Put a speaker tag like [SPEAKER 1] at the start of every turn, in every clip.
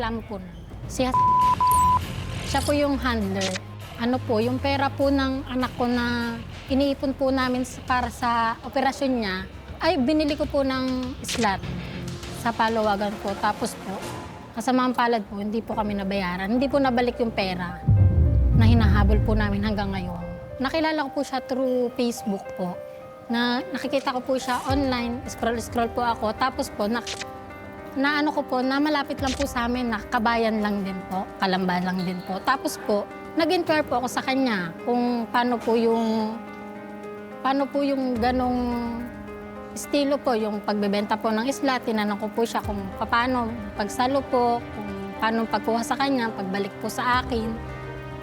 [SPEAKER 1] reklamo po. Si siya po yung handler. Ano po, yung pera po ng anak ko na iniipon po namin para sa operasyon niya, ay binili ko po ng slot sa palawagan po. Tapos po, kasamaang palad po, hindi po kami nabayaran. Hindi po nabalik yung pera na hinahabol po namin hanggang ngayon. Nakilala ko po siya through Facebook po. Na nakikita ko po siya online, scroll-scroll po ako. Tapos po, nak na ano ko po, na malapit lang po sa amin, na kabayan lang din po, kalamba lang din po. Tapos po, nag-inquire po ako sa kanya kung paano po yung, paano po yung ganong estilo po, yung pagbebenta po ng isla. Tinanong ko po siya kung paano pagsalo po, kung paano pagkuha sa kanya, pagbalik po sa akin.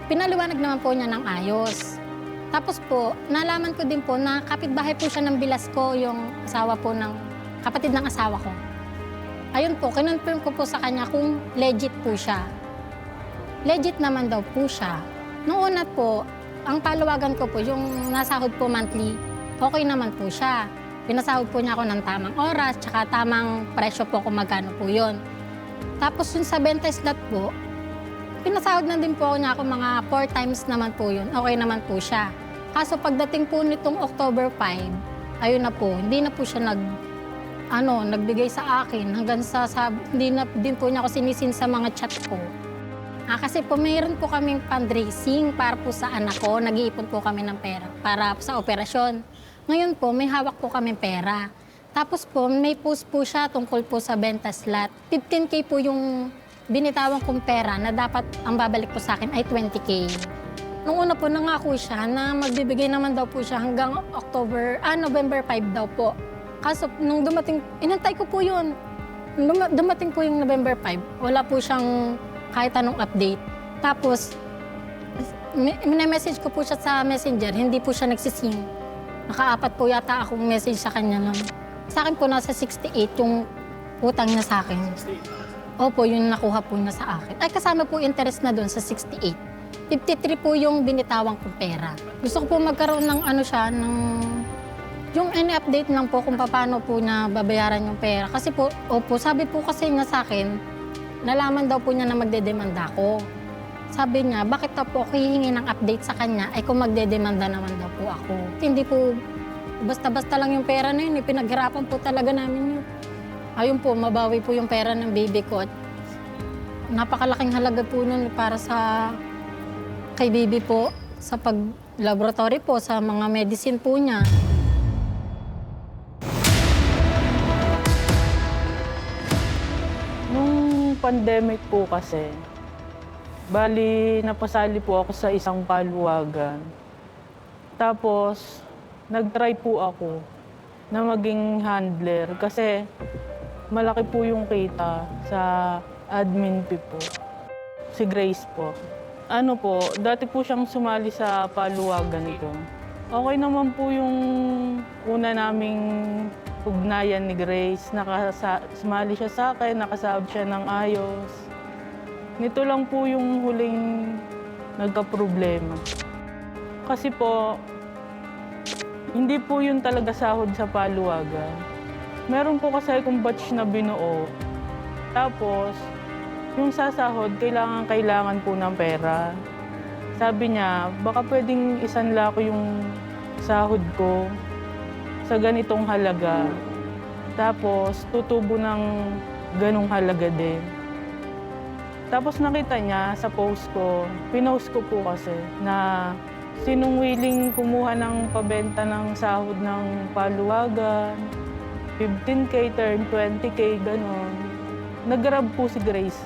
[SPEAKER 1] Pinaliwanag naman po niya ng ayos. Tapos po, nalaman ko din po na kapitbahay po siya ng bilas ko, yung asawa po ng kapatid ng asawa ko. Ayun po, kinonfirm ko po sa kanya kung legit po siya. Legit naman daw po siya. Noong una po, ang palawagan ko po, yung nasahod po monthly, okay naman po siya. Pinasahod po niya ako ng tamang oras, tsaka tamang presyo po kung magkano po yun. Tapos yung sa benta slot po, pinasahod na din po niya ako mga four times naman po yun. Okay naman po siya. Kaso pagdating po nitong October 5, ayun na po, hindi na po siya nag, ano, nagbigay sa akin hanggang sa, sa hindi na din po niya ako sinisin sa mga chat ko. Ah, kasi po mayroon po kaming fundraising para po sa anak ko. Nag-iipon po kami ng pera para sa operasyon. Ngayon po, may hawak po kami pera. Tapos po, may post po siya tungkol po sa benta slot. 15K po yung binitawan kong pera na dapat ang babalik po sa akin ay 20K. Nung una po, nangako siya na magbibigay naman daw po siya hanggang October, ah, November 5 daw po. Kaso nung dumating, inantay ko po yun. Nung duma- dumating po yung November 5, wala po siyang kahit anong update. Tapos, mi- message ko po siya sa messenger, hindi po siya nagsising. Nakaapat po yata akong message sa kanya nun. Sa akin po nasa 68 yung utang niya sa akin. Opo, yung nakuha po niya sa akin. Ay, kasama po interest na doon sa 68. 53 po yung binitawang kong pera. Gusto ko po magkaroon ng ano siya, ng... Yung any update lang po kung paano po niya babayaran yung pera. Kasi po, opo, sabi po kasi niya sa akin, nalaman daw po niya na magdedemanda ako. Sabi niya, bakit daw po ako hihingi ng update sa kanya ay kung magdedemanda naman daw po ako. Hindi po basta-basta lang yung pera na yun, eh. pinaghirapan po talaga namin yun. Ayun po, mabawi po yung pera ng baby ko. At napakalaking halaga po nun para sa kay baby po, sa pag-laboratory po, sa mga medicine po niya.
[SPEAKER 2] Pandemic po kasi, bali napasali po ako sa isang paluwagan. Tapos, nag-try po ako na maging handler kasi malaki po yung kita sa admin fee po. Si Grace po. Ano po, dati po siyang sumali sa paluwagan ito. Okay naman po yung una naming ugnayan ni Grace. Nakasa- sumali siya sa akin, nakasahod siya ng ayos. Nito lang po yung huling nagka-problema. Kasi po, hindi po yun talaga sahod sa paluwagan. Meron po kasi akong batch na binuo. Tapos, yung sasahod, kailangan-kailangan po ng pera. Sabi niya, baka pwedeng isanla ko yung sahod ko sa ganitong halaga. Tapos, tutubo ng ganong halaga din. Tapos nakita niya sa post ko, pinost ko po kasi na sinong willing kumuha ng pabenta ng sahod ng paluwagan, 15K, turn 20K, ganon. Nag-grab po si Grace.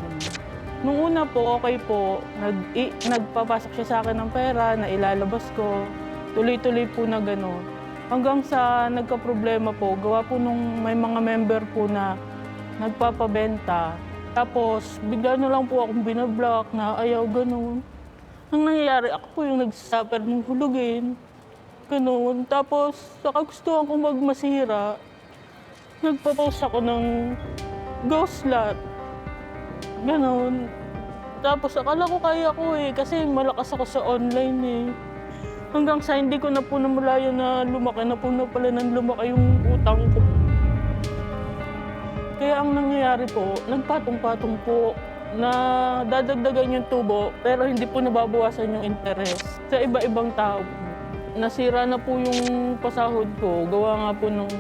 [SPEAKER 2] Nung una po, okay po, nag, i, nagpapasok siya sa akin ng pera na ilalabas ko. Tuloy-tuloy po na gano'n. Hanggang sa nagka-problema po, gawa po nung may mga member po na nagpapabenta. Tapos, bigla na lang po akong binablock na ayaw gano'n. Ang nangyayari, ako po yung nagsasuffer ng hulugin. Ganun. Tapos, sa kagustuhan kong magmasira, nagpapost ako ng ghost lot. Ganon. Tapos akala ko kaya ko eh, kasi malakas ako sa online eh. Hanggang sa hindi ko na po namalayan na lumaki na po na pala nang lumaki yung utang ko. Kaya ang nangyayari po, nagpatong-patong po. na dadagdagan yung tubo pero hindi po nababawasan yung interest sa iba-ibang tao. Nasira na po yung pasahod ko. Gawa nga po nung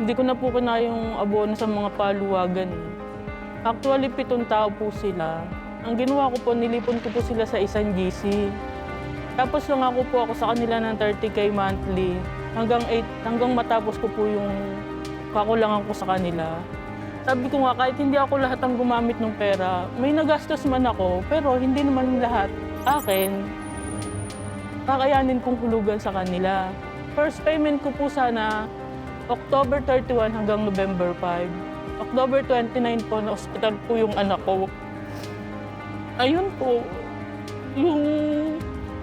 [SPEAKER 2] hindi ko na po kinaya yung abono sa mga paluwagan. Actually, pitong tao po sila. Ang ginawa ko po, nilipon ko po sila sa isang GC. Tapos lang ako po ako sa kanila ng 30k monthly hanggang 8, hanggang matapos ko po yung kakulangan ko sa kanila. Sabi ko nga, kahit hindi ako lahat ang gumamit ng pera, may nagastos man ako, pero hindi naman lahat akin, kakayanin kong hulugan sa kanila. First payment ko po sana October 31 hanggang November 5. October 29 po, na hospital po yung anak ko. Ayun po, yung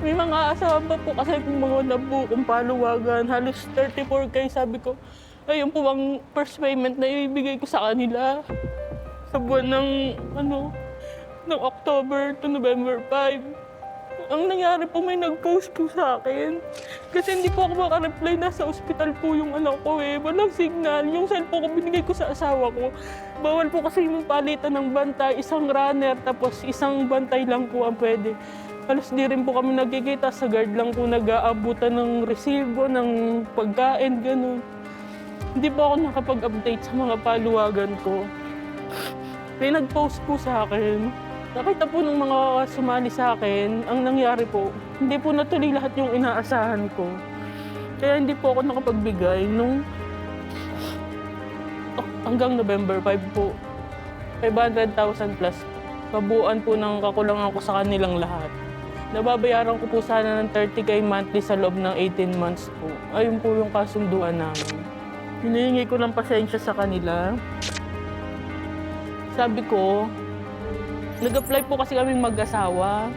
[SPEAKER 2] may mga asawa pa po kasi kung mga nabu, kung paluwagan, halos 34k sabi ko, ayun po ang first payment na ibibigay ko sa kanila sa buwan ng, ano, ng October to November 5. Ang nangyari po, may nag-post po sa akin. Kasi hindi po ako makareply, nasa ospital po yung anak ko eh. Walang signal. Yung cellphone ko binigay ko sa asawa ko. Bawal po kasi yung palitan ng bantay, isang runner, tapos isang bantay lang po ang pwede. Halos di rin po kami nagkikita. Sa guard lang po nag-aabutan ng resibo, ng pagkain, ganun. Hindi po ako nakapag-update sa mga paluwagan ko. May nag-post po sa akin. Nakita po ng mga sumali sa akin, ang nangyari po, hindi po natuloy lahat yung inaasahan ko. Kaya hindi po ako nakapagbigay nung hanggang November 5 po. 500,000 plus. Kabuuan po ng kakulangan ko sa kanilang lahat. Nababayaran ko po sana ng 30k monthly sa loob ng 18 months po. Ayun po yung kasunduan namin. Hinihingi ko ng pasensya sa kanila. Sabi ko, Nag-apply po kasi kami mag-asawa.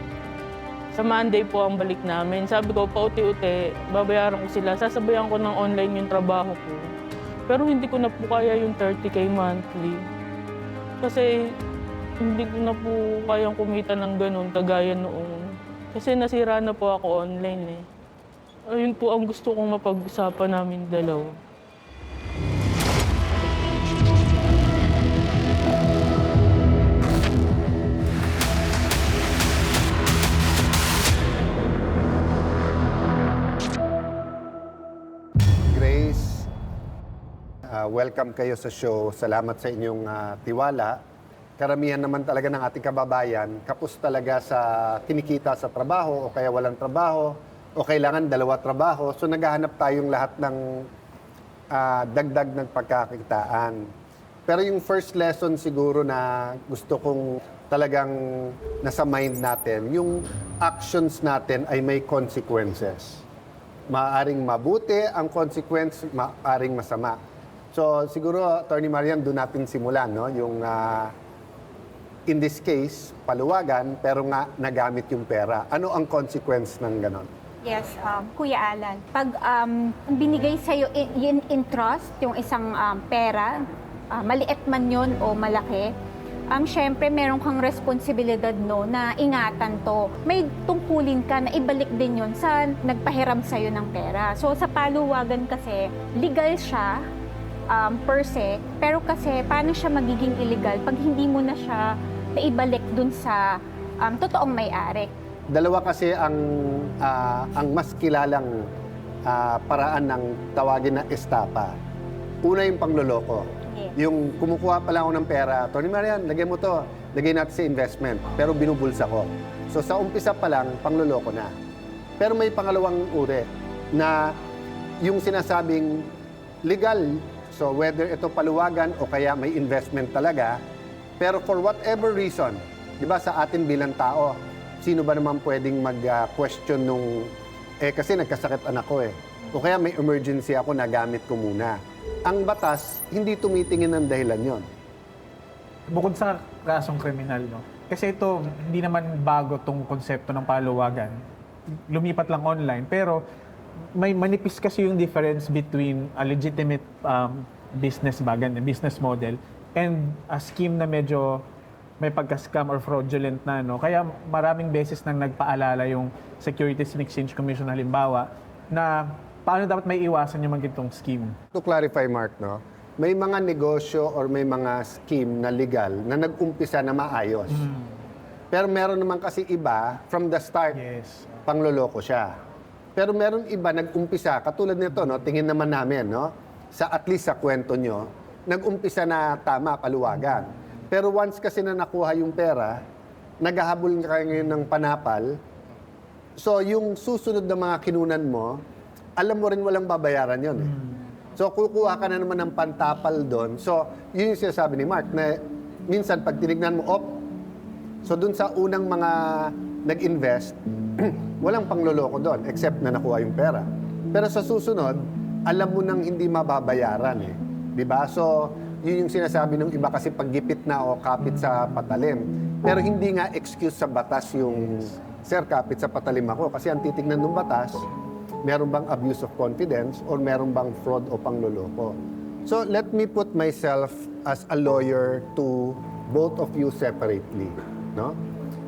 [SPEAKER 2] Sa Monday po ang balik namin. Sabi ko, pauti-uti, babayaran ko sila. Sasabayan ko ng online yung trabaho ko. Pero hindi ko na po kaya yung 30k monthly. Kasi hindi ko na po kayang kumita ng ganun kagaya noon. Kasi nasira na po ako online eh. Ayun po ang gusto kong mapag-usapan namin dalawa.
[SPEAKER 3] Ah, welcome kayo sa show. Salamat sa inyong ah, tiwala. Karamihan naman talaga ng ating kababayan, kapos talaga sa kinikita sa trabaho o kaya walang trabaho o kailangan dalawa trabaho. So naghahanap tayong lahat ng ah, dagdag ng pagkakitaan. Pero yung first lesson siguro na gusto kong talagang nasa mind natin, yung actions natin ay may consequences maaring mabuti ang consequence, maaring masama. So siguro, Attorney Mariam, doon natin simulan, no? Yung, ah, in this case, paluwagan, pero nga nagamit yung pera. Ano ang consequence ng ganon?
[SPEAKER 4] Yes, um, Kuya Alan. Pag um, binigay sa'yo in, in trust, yung isang um, pera, ah, maliit man yun o malaki, um, syempre meron kang responsibilidad no, na ingatan to. May tungkulin ka na ibalik din yun sa nagpahiram sa'yo ng pera. So sa paluwagan kasi, legal siya um, per se, pero kasi paano siya magiging illegal pag hindi mo na siya naibalik dun sa um, totoong may-ari?
[SPEAKER 3] Dalawa kasi ang ah, ang mas kilalang ah, paraan ng tawagin na estapa. Una yung pangloloko.
[SPEAKER 4] Yes.
[SPEAKER 3] Yung kumukuha pa lang ako ng pera, Tony Marian, lagyan mo to, lagyan natin sa investment, pero binubulsa ko. So sa umpisa pa lang, pangloloko na. Pero may pangalawang uri na yung sinasabing legal, so whether ito paluwagan o kaya may investment talaga, pero for whatever reason, di ba sa atin bilang tao, sino ba naman pwedeng mag-question nung, eh kasi nagkasakit anak ko eh. O kaya may emergency ako, nagamit ko muna. Ang batas, hindi tumitingin ng dahilan yon.
[SPEAKER 5] Bukod sa kasong kriminal, no? Kasi ito, hindi naman bago tong konsepto ng paluwagan. Lumipat lang online. Pero may manipis kasi yung difference between a legitimate um, business bagan, business model, and a scheme na medyo may pagka-scam or fraudulent na. No? Kaya maraming beses nang nagpaalala yung Securities and Exchange Commission halimbawa na paano dapat may iwasan yung mga scheme.
[SPEAKER 3] To clarify, Mark, no? may mga negosyo or may mga scheme na legal na nag-umpisa na maayos. Pero meron naman kasi iba, from the start,
[SPEAKER 5] Yes.
[SPEAKER 3] pangloloko siya. Pero meron iba nag-umpisa, katulad nito, no, tingin naman namin, no, sa at least sa kwento nyo, nag-umpisa na tama, paluwagan. Pero once kasi na nakuha yung pera, naghahabol ka ngayon ng panapal, so yung susunod na mga kinunan mo, alam mo rin walang babayaran yon eh. So kukuha ka na naman ng pantapal doon. So yun yung sinasabi ni Mark na minsan pag tinignan mo, op, So dun sa unang mga nag-invest, walang pangloloko doon except na nakuha yung pera. Pero sa susunod, alam mo nang hindi mababayaran eh. ba? So yun yung sinasabi ng iba kasi paggipit na o kapit sa patalim. Pero hindi nga excuse sa batas yung sir kapit sa patalim ako kasi ang titignan ng batas, meron bang abuse of confidence or meron bang fraud o pangloloko. So let me put myself as a lawyer to both of you separately, no?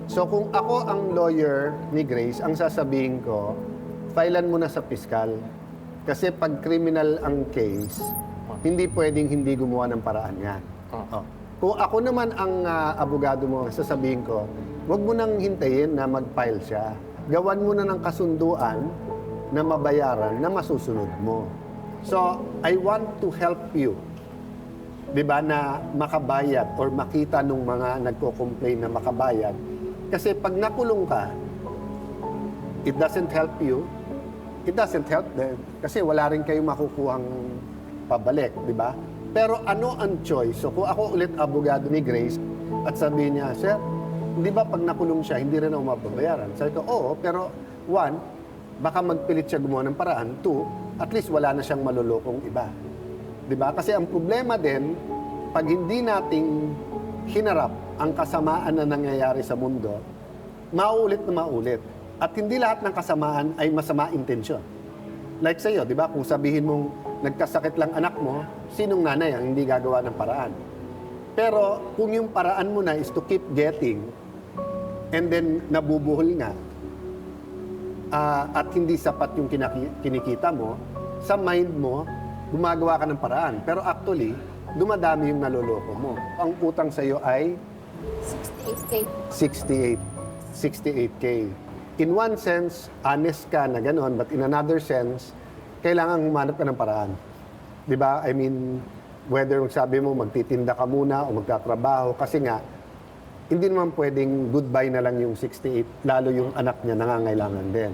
[SPEAKER 3] So kung ako ang lawyer ni Grace, ang sasabihin ko, filean mo na sa piskal. Kasi pag criminal ang case, hindi pwedeng hindi gumawa ng paraan yan. Oh. Kung ako naman ang ah, abogado mo, sasabihin ko, huwag mo nang hintayin na mag-file siya. Gawan mo na ng kasunduan na mabayaran na masusunod mo. So, I want to help you 'di ba na makabayad or makita nung mga nagko-complain na makabayad kasi pag nakulong ka it doesn't help you. It doesn't help them. Kasi wala rin kayong makukuhang pabalik 'di ba? Pero ano ang choice? So kung ako ulit abogado ni Grace at sabihin niya sir hindi ba pag nakulong siya hindi rin ako mababayaran? Sabi ko oo pero one baka magpilit siya gumawa ng paraan. Two at least wala na siyang malulokong iba. 'Di ba? Kasi ang problema din, pag hindi nating hinarap ang kasamaan na nangyayari sa mundo, maulit na maulit. At hindi lahat ng kasamaan ay masama intensyon. Like sa'yo, di ba? Kung sabihin mong nagkasakit lang anak mo, sinong nanay ang hindi gagawa ng paraan? Pero kung yung paraan mo na is to keep getting, and then nabubuhol nga, ah, at hindi sapat yung kinikita mo, sa mind mo, gumagawa ka ng paraan. Pero actually, dumadami yung naloloko mo. Ang utang sa'yo ay 68. 68K. In one sense, honest ka na gano'n, but in another sense, kailangan humanap ka ng paraan. Di ba? I mean, whether sabi mo magtitinda ka muna o magtatrabaho, kasi nga, hindi naman pwedeng goodbye na lang yung 68, lalo yung anak niya nangangailangan din.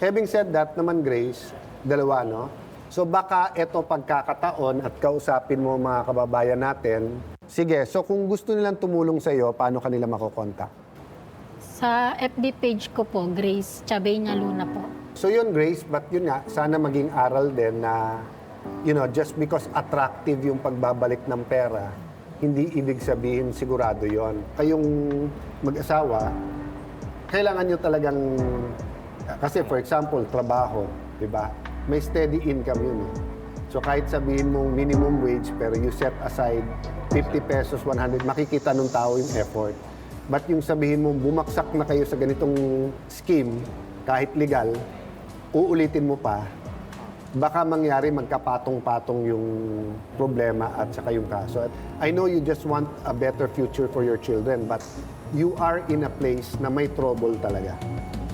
[SPEAKER 3] Having said that naman, Grace, dalawa, no? So baka ito pagkakataon at kausapin mo mga kababayan natin. Sige, so kung gusto nilang tumulong sa iyo, paano kanila makokontak?
[SPEAKER 1] Sa FB page ko po, Grace Chabenya Luna po.
[SPEAKER 3] So yun, Grace, but yun nga, sana maging aral din na, you know, just because attractive yung pagbabalik ng pera, hindi ibig sabihin sigurado yon. Kayong mag-asawa, kailangan nyo talagang, kasi for example, trabaho, di ba? May steady income yun eh. So kahit sabihin mong minimum wage, pero you set aside 50 pesos, 100, makikita nung tao yung effort. But yung sabihin mong bumaksak na kayo sa ganitong scheme, kahit legal, uulitin mo pa, baka mangyari magkapatong-patong yung problema at saka yung kaso. At I know you just want a better future for your children, but you are in a place na may trouble talaga.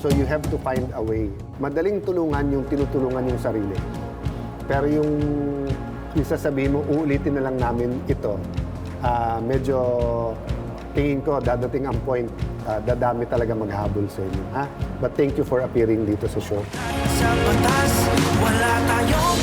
[SPEAKER 3] So you have to find a way. Madaling tulungan yung tinutulungan yung sarili. Pero yung, yung sasabihin mo, uulitin na lang namin ito, ah, medyo tingin ko dadating ang point, ah, dadami talaga maghabol sa inyo. Ha? But thank you for appearing dito sa show.
[SPEAKER 6] Sa batas, wala tayong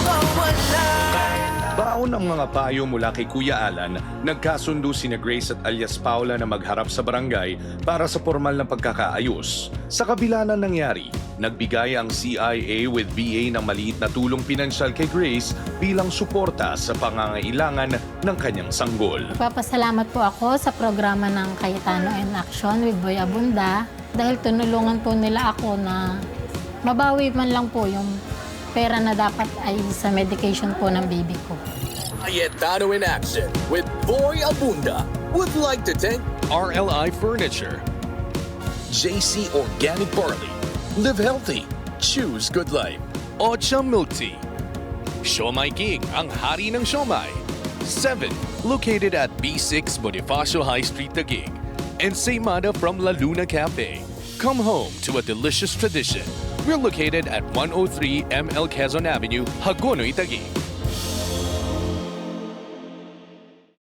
[SPEAKER 7] Baon ang mga payo mula kay Kuya Alan, nagkasundo sina Grace at alias Paula na magharap sa barangay para sa formal na pagkakaayos. Sa kabila ng nangyari, nagbigay ang CIA with VA ng maliit na tulong pinansyal kay Grace bilang suporta sa pangangailangan ng kanyang sanggol.
[SPEAKER 1] Papasalamat po ako sa programa ng Cayetano in Action with Boy Abunda dahil tunulungan po nila ako na mabawi man lang po yung pera na dapat ay sa medication po ng baby ko.
[SPEAKER 8] Cayetano in Action with Boy Abunda. Would like to thank RLI Furniture, JC Organic Barley, Live Healthy, Choose Good Life, Ocha Milk Tea, Siomai King, ang hari ng siomai, 7, located at B6 Bonifacio High Street, Taguig, and Seymada from La Luna Cafe. Come home to a delicious tradition. We're located at 103 ML Quezon Avenue, Hagonoy, Taguig.